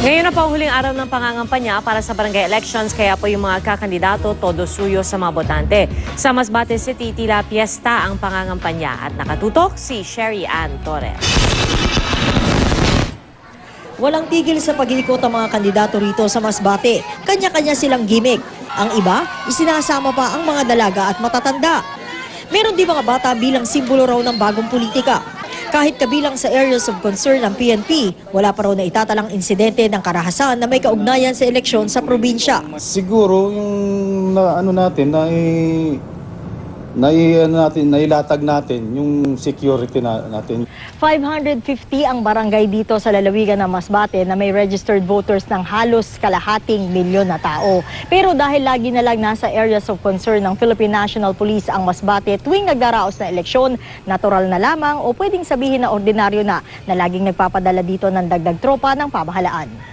Ngayon na po huling araw ng pangangampanya para sa barangay elections kaya po yung mga kakandidato todo suyo sa mga botante. Sa Masbate City, tila piyesta ang pangangampanya at nakatutok si Sherry Ann Torres. Walang tigil sa pag-iikot ang mga kandidato rito sa Masbate. Kanya-kanya silang gimmick. Ang iba, isinasama pa ang mga dalaga at matatanda. Meron din mga bata bilang simbolo raw ng bagong politika. Kahit kabilang sa areas of concern ng PNP, wala pa raw na itatalang insidente ng karahasan na may kaugnayan sa eleksyon sa probinsya. Siguro yung na, ano natin na na ano natin nailatag natin yung security na, natin 550 ang barangay dito sa lalawigan ng Masbate na may registered voters ng halos kalahating milyon na tao. Pero dahil lagi na lang nasa areas of concern ng Philippine National Police ang Masbate tuwing nagdaraos na eleksyon, natural na lamang o pwedeng sabihin na ordinaryo na na laging nagpapadala dito ng dagdag tropa ng pamahalaan.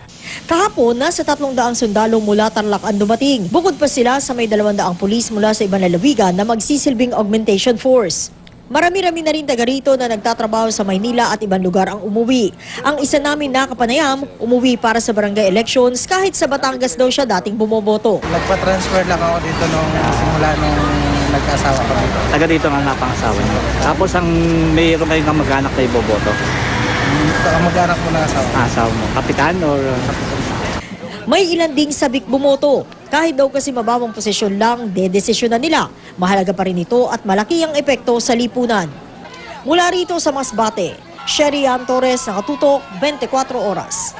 Kahapon, nasa 300 sundalo mula Tarlac ang dumating. Bukod pa sila sa may 200 pulis mula sa ibang lalawigan na magsisilbing augmentation force. Marami-rami na rin taga rito na nagtatrabaho sa Maynila at ibang lugar ang umuwi. Ang isa namin nakapanayam, umuwi para sa barangay elections kahit sa Batangas daw siya dating bumoboto. Nagpa-transfer lang ako dito nung simula nung nagkasawa ko dito. taga dito nga napangasawa niyo. Tapos ang mayroon kayong kamag-anak na iboboto. Ang mag-anak ko na asawa. Ah, Asawa mo, kapitan or May ilan ding sabik bumoto. Kahit daw kasi mababang posisyon lang, dedesisyon na nila. Mahalaga pa rin ito at malaki ang epekto sa lipunan. Mula rito sa Masbate, Sherry Ann Torres, nakatutok 24 oras.